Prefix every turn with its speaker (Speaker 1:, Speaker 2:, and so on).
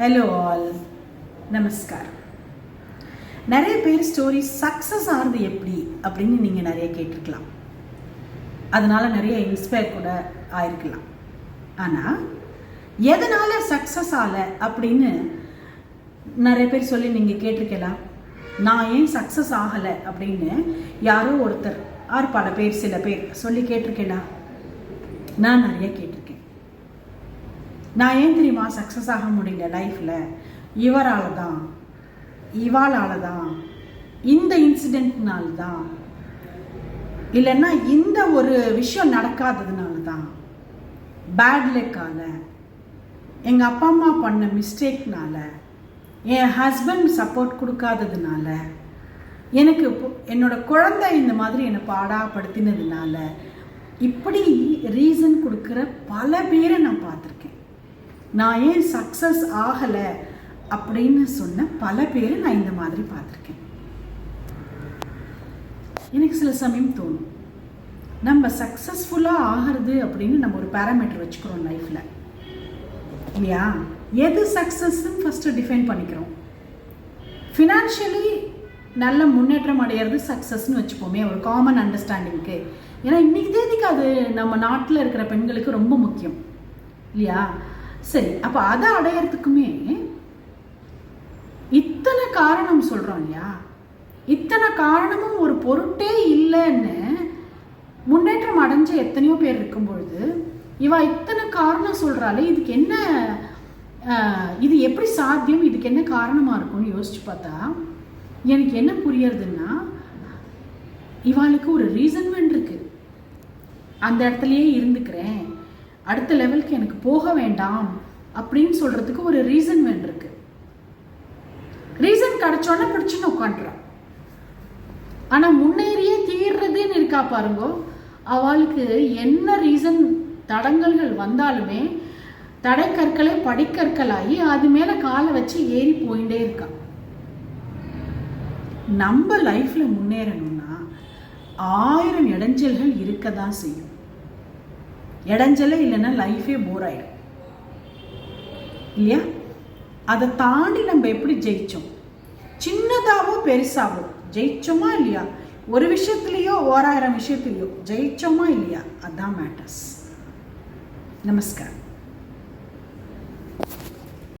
Speaker 1: Hello all நமஸ்கார் நிறைய பேர் story success ஆகிறது எப்படி அப்படின்னு நீங்கள் நிறைய கேட்டிருக்கலாம். அதனால நிறைய இன்ஸ்பயர் கூட ஆயிருக்கலாம். ஆனால் எதனால் சக்ஸஸ் ஆகலை அப்படின்னு நிறைய பேர் சொல்லி நீங்கள் கேட்டிருக்கலாம். நான் ஏன் சக்ஸஸ் ஆகலை அப்படின்னு யாரோ ஒருத்தர் ஆர் பல பேர் சில பேர் சொல்லி கேட்டிருக்கேனா நான் நிறைய கேட்டிருக்கேன். நான் ஏன் தெரியுமா சக்ஸஸ் ஆக முடியல லைஃப்பில் இவரால் தான் இவாளால் தான் இந்த இன்சிடெண்ட்னால தான் இல்லைன்னா இந்த ஒரு விஷயம் நடக்காததுனால தான் பேட் லெக்கால எங்கள் அப்பா அம்மா பண்ண மிஸ்டேக்னால என் ஹஸ்பண்ட் சப்போர்ட் கொடுக்காததுனால எனக்கு என்னோட குழந்தை இந்த மாதிரி என்னை பாடாப்படுத்தினதுனால இப்படி ரீசன் கொடுக்குற பல பேரை நான் பார்த்துருக்கேன். நான் ஏன் சக்ஸஸ் ஆகலை அப்படின்னு சொன்ன பல பேர் நான் இந்த மாதிரி பார்த்துருக்கேன். எனக்கு சில சமயம் தோணும் நம்ம சக்ஸஸ்ஃபுல்லாக ஆகிறது அப்படின்னு நம்ம ஒரு பேராமீட்டர் வச்சுக்கிறோம் லைஃப்பில் இல்லையா? எது சக்ஸஸ்ன்னு ஃபஸ்ட்டு டிஃபைன் பண்ணிக்கிறோம். ஃபினான்ஷியலி நல்ல முன்னேற்றம் அடையிறது சக்ஸஸ்னு வச்சுப்போமே ஒரு காமன் அண்டர்ஸ்டாண்டிங்க்கு ஏன்னா இன்னைக்கு தேதிக்கு அது நம்ம நாட்டில் இருக்கிற பெண்களுக்கு ரொம்ப முக்கியம். இல்லையா? சரி அப்போ அதை அடையறதுக்குமே இத்தனை காரணம் சொல்கிறோம் இல்லையா? இத்தனை காரணமும் ஒரு பொருட்டே இல்லைன்னு முன்னேற்றம் அடைஞ்ச எத்தனையோ பேர் இருக்கும் பொழுது இவா இத்தனை காரணம் சொல்கிறாளே இதுக்கு என்ன இது எப்படி சாத்தியம் இதுக்கு என்ன காரணமாக இருக்கும்னு யோசிச்சு பார்த்தா எனக்கு என்ன புரியறதுன்னா இவாளுக்கு ஒரு ரீசன் இருக்கு. அந்த இடத்துலயே இருந்துக்கிறேன். அடுத்த லெவலுக்கு எனக்கு போக வேண்டாம் அப்படின்னு சொல்றதுக்கு ஒரு ரீசன் வேண்டிருக்கு ரீசன் கிடைச்சோன்னே பிடிச்சுன்னு உட்காந்துறான் ஆனால் முன்னேறியே தீர்றதுன்னு இருக்கா பாருங்க அவளுக்கு என்ன ரீசன் தடங்கல்கள் வந்தாலுமே தடைக்கற்களே படிக்கற்களாகி அது மேலே காலை வச்சு ஏறி போயிட்டே இருக்கா. நம்ம லைஃப்பில் முன்னேறணும்னா ஆயிரம் இடைஞ்சல்கள் இருக்க தான் செய்யும். இடைஞ்சலே இல்லைன்னா லைஃபே போர் ஆகிடும் இல்லையா? அதை தாண்டி நம்ம எப்படி ஜெயிச்சோம்? சின்னதாகவோ பெருசாகவோ ஜெயிச்சோமா இல்லையா? ஒரு விஷயத்துலேயோ ஓராயிரம் விஷயத்துலேயோ ஜெயிச்சோமா இல்லையா? அதான் மேட்டர்ஸ் நமஸ்காரம்.